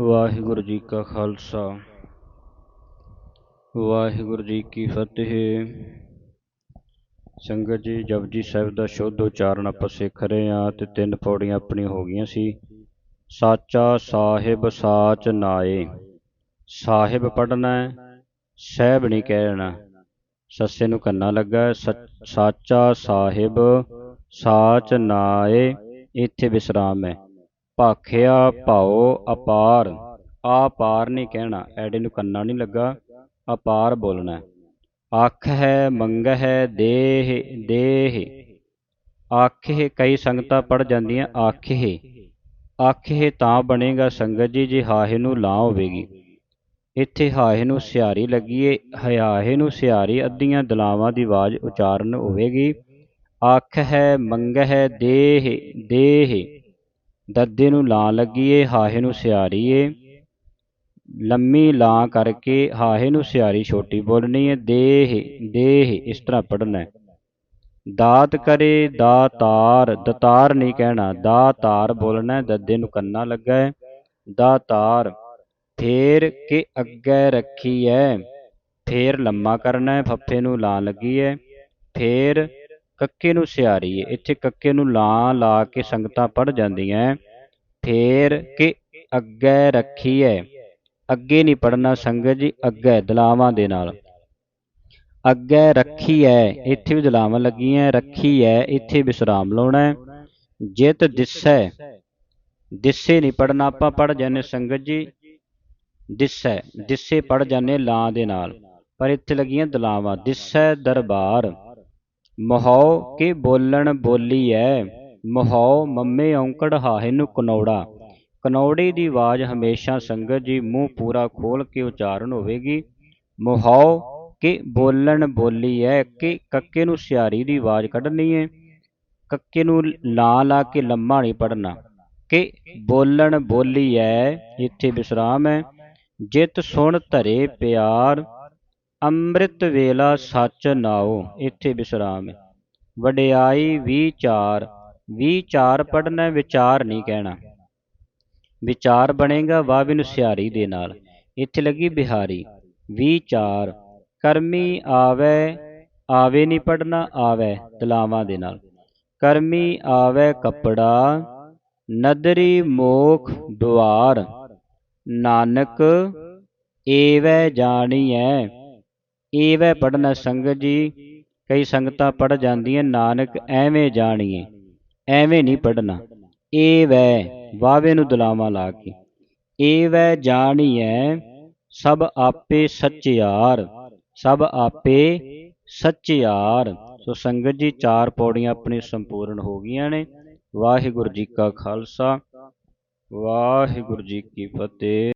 ਵਾਹਿਗੁਰੂ ਜੀ ਕਾ ਖਾਲਸਾ। ਵਾਹਿਗੁਰੂ ਜੀ ਕੀ ਫਤਿਹ। ਸੰਗਤ ਜੀ ਜਪਜੀ ਸਾਹਿਬ ਦਾ ਸ਼ੁੱਧ ਉਚਾਰਨ ਆਪਾਂ ਸਿੱਖ ਰਹੇ ਹਾਂ ਤੇ ਤਿੰਨ ਪੌੜੀਆਂ ਆਪਣੀਆਂ ਹੋ ਗਈਆਂ ਸੀ। ਸਾਚਾ ਸਾਹਿਬ ਸਾਚ ਨਾਏ। ਸਾਹਿਬ ਪੜਨਾ ਸਹਿਬ ਨਹੀਂ ਕਹਿਣਾ ਸੱਸੇ ਨੂੰ ਕੰਨਾ ਲੱਗਾ ਹੈ। ਸੱਚ- ਸਾਚਾ ਸਾਹਿਬ ਸਾਚ ਨਾਏ, ਇੱਥੇ ਵਿਸਰਾਮ ਹੈ। ਭਾਖਿਆ ਭਾਉ ਅਪਾਰ। ਆਪਾਰ ਨਹੀਂ ਕਹਿਣਾ, ਐਡੇ ਨੂੰ ਕੰਨਾ ਨਹੀਂ ਲੱਗਾ, ਅਪਾਰ ਬੋਲਣਾ। ਆਖ ਹੈ ਮੰਗ ਹੈ ਦੇਹ ਦੇਹ। ਆਖੇ ਕਈ ਸੰਗਤਾਂ ਪੜ ਜਾਂਦੀਆਂ ਆਖੇ ਆਖੇ ਤਾਂ ਬਣੇਗਾ ਸੰਗਤ ਜੀ, ਜੇ ਹਾਹੇ ਨੂੰ ਲਾ ਹੋਵੇਗੀ। ਇੱਥੇ ਹਾਹੇ ਨੂੰ ਸਿਹਾਰੀ ਲੱਗੀਏ ਹਯਾਹੇ ਨੂੰ ਸਿਹਾਰੀ ਅੱਧੀਆਂ ਦਲਾਵਾਂ ਦੀ ਆਵਾਜ਼ ਉਚਾਰਨ ਹੋਵੇਗੀ। ਆਖ ਹੈ ਮੰਗ ਹੈ ਦੇਹ ਦੇਹ। ਦੱਦੇ ਨੂੰ ਲਾਂ ਲੱਗੀਏ, ਹਾਹੇ ਨੂੰ ਸਿਆਰੀਏ। ਲੰਮੀ ਲਾਂ ਕਰਕੇ ਹਾਹੇ ਨੂੰ ਸਿਆਰੀ ਛੋਟੀ ਬੋਲਣੀ ਹੈ ਦੇਹ ਦੇਹ ਇਸ ਤਰ੍ਹਾਂ ਪੜਨਾ ਹੈ ਦਾਤ ਕਰੇ, ਦਾਤਾਰ, ਦਤਾਰ ਨਹੀਂ ਕਹਿਣਾ, ਦਾਤਾਰ ਬੋਲਣਾ ਦੱਦੇ ਨੂੰ ਕੰਨਾ ਲੱਗਾ ਹੈ ਦਾਤਾਰ ਫੇਰ ਕੇ ਅੱਗੇ ਰੱਖੀ ਹੈ ਫੇਰ ਲੰਮਾ ਕਰਨਾ ਹੈ ਫੱਫੇ ਨੂੰ ਲਾਂ ਲੱਗੀ ਹੈ ਫੇਰ ਕੱਕੇ ਨੂੰ ਸਿਆਰੀਏ ਇੱਥੇ ਕੱਕੇ ਨੂੰ ਲਾਂ ਲਾ ਕੇ ਸੰਗਤਾਂ ਪੜ ਜਾਂਦੀਆਂ ਫੇਰ ਕਿ ਅੱਗੇ ਰੱਖੀ ਹੈ ਅੱਗੇ ਨਹੀਂ ਪੜਨਾ ਸੰਗਤ ਜੀ, ਅੱਗੇ ਦਲਾਵਾਂ ਦੇ ਨਾਲ। ਅੱਗੇ ਰੱਖੀ ਹੈ ਇੱਥੇ ਵੀ ਦਲਾਵਾਂ ਲੱਗੀਆਂ ਰੱਖੀ ਹੈ ਇੱਥੇ ਵਿਸਰਾਮ ਲਾਉਣਾ ਹੈ ਜਿਤ ਦਿਸੈ, ਦਿਸੇ ਨਹੀਂ ਪੜਨਾ ਆਪਾਂ ਪੜ ਜਾਂਦੇ ਸੰਗਤ ਜੀ। ਦਿਸੈ, ਦਿਸੇ ਪੜ ਜਾਂਦੇ ਲਾਂ ਦੇ ਨਾਲ। ਪਰ ਇੱਥੇ ਲੱਗੀਆਂ ਦਲਾਵਾਂ, ਦਿਸੈ ਦਰਬਾਰ। ਮਹੌ ਕੇ ਬੋਲਣ ਬੋਲੀ ਐ ਮਹੌ ਮੰਮੇ ਔਂਕੜ ਹਾਹੇ ਨੂੰ ਕਨੌੜਾ। ਕਨੌੜੇ ਦੀ ਆਵਾਜ਼ ਹਮੇਸ਼ਾ ਸੰਗਤ ਜੀ ਮੂੰਹ ਪੂਰਾ ਖੋਲ ਕੇ ਉਚਾਰਨ ਹੋਵੇਗੀ। ਮਹੌ ਕੇ ਬੋਲਣ ਬੋਲੀ ਐ ਕਿ ਕੱਕੇ ਨੂੰ ਸਿਆਰੀ ਦੀ ਆਵਾਜ਼ ਕੱਢਣੀ ਹੈ ਕੱਕੇ ਨੂੰ ਲਾ ਲਾ ਕੇ ਲੰਮਾ ਨਹੀਂ ਪੜਨਾ ਕਿ ਬੋਲਣ ਬੋਲੀ ਐ ਇੱਥੇ ਵਿਸਰਾਮ ਹੈ। ਜਿਤ ਸੁਣ ਧਰੇ ਪਿਆਰ। ਅੰਮ੍ਰਿਤ ਵੇਲਾ ਸੱਚ ਨਾਓ ਇੱਥੇ ਵਿਸਰਾਮ ਹੈ। ਵਡਿਆਈ ਵਿਚਾਰ ਵਿਚਾਰ ਪੜਨਾ ਵਿਚਾਰ ਨਹੀਂ ਕਹਿਣਾ। ਵਿਚਾਰ ਬਣੇਗਾ ਵਾਵਿ ਨੂੰ ਸਿਹਾਰੀ ਦੇ ਨਾਲ। ਇੱਥੇ ਲੱਗੀ ਬਿਹਾਰੀ, ਵਿਚਾਰ, ਕਰਮੀ ਆਵੇ ਆਵੇ ਨਹੀਂ ਪੜਨਾ ਆਵੇ ਤਲਾਵਾਂ ਦੇ ਨਾਲ। ਕਰਮੀ ਆਵੇ ਕੱਪੜਾ, ਨਦਰੀ ਮੋਖ ਦੁਆਰ, ਨਾਨਕ ਏਵੈ ਜਾਣੀਐ ਏਵੈ ਪੜਨਾ ਸੰਗਤ ਜੀ, ਕਈ ਸੰਗਤਾਂ ਪੜ ਜਾਂਦੀਆਂ ਨਾਨਕ ਐਵੇਂ ਜਾਣੀਏ, ਐਵੇਂ ਨਹੀਂ ਪੜਨਾ ਏਵੈ ਵਾਵੇ ਨੂੰ ਦਲਾਵਾਂ ਲਾ ਕੇ, ਏਵੈ ਜਾਣੀਐ, ਸਭ ਆਪੇ ਸੱਚਿਆਰ, ਸਭ ਆਪੇ ਸੱਚਿਆਰ। ਸੋ ਸੰਗਤ ਜੀ, ਚਾਰ ਪੌੜੀਆਂ ਆਪਣੀ ਸੰਪੂਰਨ ਹੋ ਗਈਆਂ ਨੇ। ਵਾਹਿਗੁਰੂ ਜੀ ਕਾ ਖਾਲਸਾ, ਵਾਹਿਗੁਰੂ ਜੀ ਕੀ ਫਤਿਹ।